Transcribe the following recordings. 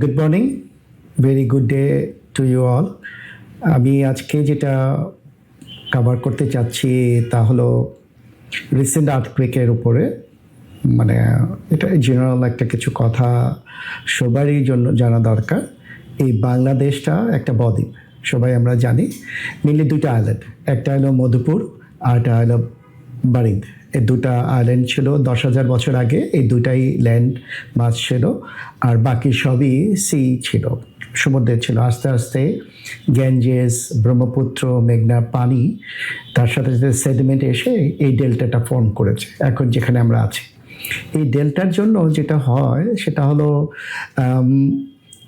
Good morning very good day to you all আমি আজকে যেটা কভার করতে চাচ্ছি তা হলো রিসেন্ট আর্থকুয়েকের উপরে। মানে এটা জেনারেল একটা কিছু কথা সবারই জন্য জানা দরকার। এই বাংলাদেশটা একটা বদ্বীপ, সবাই আমরা জানি। মেনলি দুইটা আইল্যান্ড একটা হলো মধুপুর আর একটা হলো বারিন্দ। এই দুটা আইল্যান্ড ছিল। দশ হাজার বছর আগে এই দুটাই ল্যান্ড মাছ ছিল। আর বাকি সবই সি ছিল। সমুদ্রে ছিল। আস্তে আস্তে গ্যাঞ্জেস ব্রহ্মপুত্র, মেঘনা, পানি, তার সাথে সাথে সেডিমেন্ট এসে এই ডেল্টাটা ফর্ম করেছে। এখন যেখানে আমরা আছি। এই ডেল্টার জন্য যেটা হয়, সেটা হলো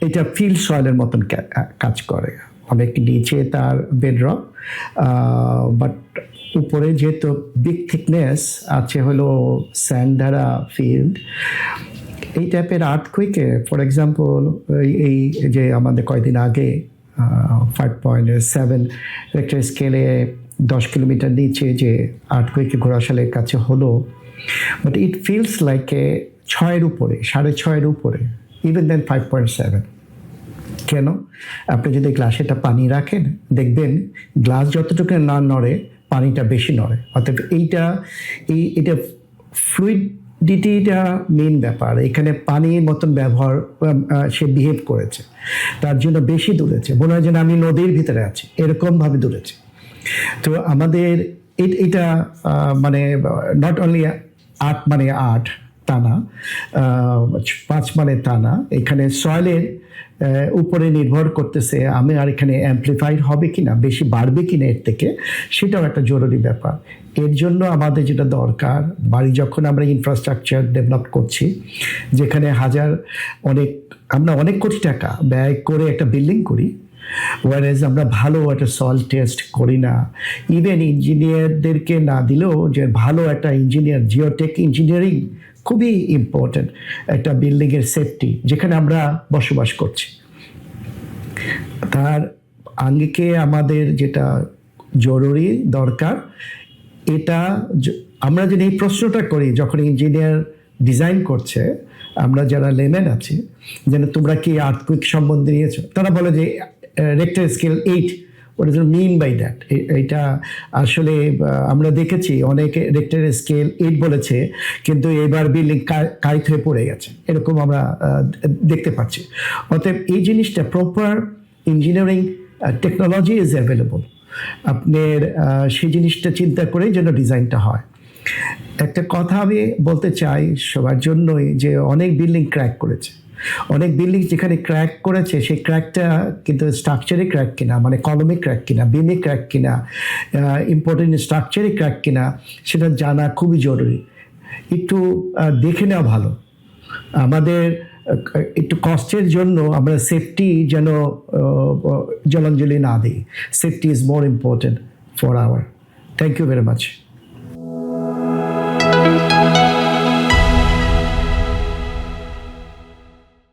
এটা ফিল্ড সয়েলের মতন কাজ করে। অনেক নিচে তার বেডরক বাট উপরে যেহেতু বিগ থিকনেস আছে হলো স্যান্ডারা ফিল্ড এই টাইপের আর্থকুইকে ফর এক্সাম্পল এই যে আমাদের কয়দিন আগে ফাইভ পয়েন্ট সেভেন রেক্টার স্কেলে দশ কিলোমিটার নিচে যে আর্থকুইকে ঘোড়াশালের কাছে হলো but it feels like a ছয়ের উপরে, সাড়ে ছয়ের উপরে even then five point seven কেন? আপনি যদি গ্লাসেটা পানি রাখেন, দেখবেন গ্লাস যতটুকু না নড়ে পানিটা বেশি নড়ে অর্থাৎ এইটা, এই, এটা ফ্লুইডিটিটা মেন ব্যাপার। এখানে পানির মতন ব্যবহার সে বিহেভ করেছে। তার জন্য বেশি দূরেছে। মনে হয় যেন আমি নদীর ভিতরে আছি। এরকমভাবে দূরেছে। তো আমাদের এটা মানে নট অনলি আর্ট মানে আট না আহ, পাঁচ মানে তা না এখানে সয়েলের উপরে নির্ভর করতেছে আমি আর এখানে অ্যাম্পলিফাইড হবে কিনা বেশি বাড়বে কি না এর থেকে সেটাও একটা জরুরি ব্যাপার। এর জন্য আমাদের যেটা দরকার বাড়ি যখন আমরা ইনফ্রাস্ট্রাকচার ডেভেলপ করছি যেখানে হাজার অনেক আমরা অনেক কোটি টাকা ব্যয় করে একটা বিল্ডিং করি ওয়ারেজ আমরা ভালো একটা সল টেস্ট করি না। ইভেন ইঞ্জিনিয়ারদেরকে না দিলেও যে ভালো একটা ইঞ্জিনিয়ার জিওটেক ইঞ্জিনিয়ারিং খুবই ইম্পর্ট্যান্ট একটা বিল্ডিংয়ের সেফটি যেখানে আমরা বসবাস করছি। তার আঙ্গিকে আমাদের যেটা জরুরি দরকার, এটা আমরা যদি এই প্রশ্নটা করি, যখন ইঞ্জিনিয়ার ডিজাইন করছে, আমরা যারা লেমেন আছি, যেন তোমরা কি আর্থকুইক সম্বন্ধে নিয়েছো, তারা বলে যে Richter scale eight what is mean by that এটা আসলে আমরা দেখেছি অনেকে রেক্টার স্কেল এইট বলেছে, কিন্তু এবার বিল্ডিং কাইত হয়ে পড়ে গেছে। এরকম আমরা দেখতে পাচ্ছি। অতএব এই জিনিসটা proper engineering technology is available আপনার সেই জিনিসটা চিন্তা করেই যেন ডিজাইনটা হয়। একটা কথা আমি বলতে চাই সবার জন্যই যে অনেক বিল্ডিং ক্র্যাক করেছে। অনেক বিল্ডিং যেখানে ক্র্যাক করেছে, সেই ক্র্যাকটা কিন্তু স্ট্রাকচারে ক্র্যাক কিনা মানে কলমে ক্র্যাক কিনা বিমে ক্র্যাক কিনা ইম্পর্টেন্ট স্ট্রাকচারে ক্র্যাক কিনা, সেটা জানা খুবই জরুরি। একটু দেখে নেওয়া ভালো। আমাদের একটু কষ্টের জন্য আমরা সেফটি যেন জলাঞ্জলি না দিই। Safety is more important for our thank you very much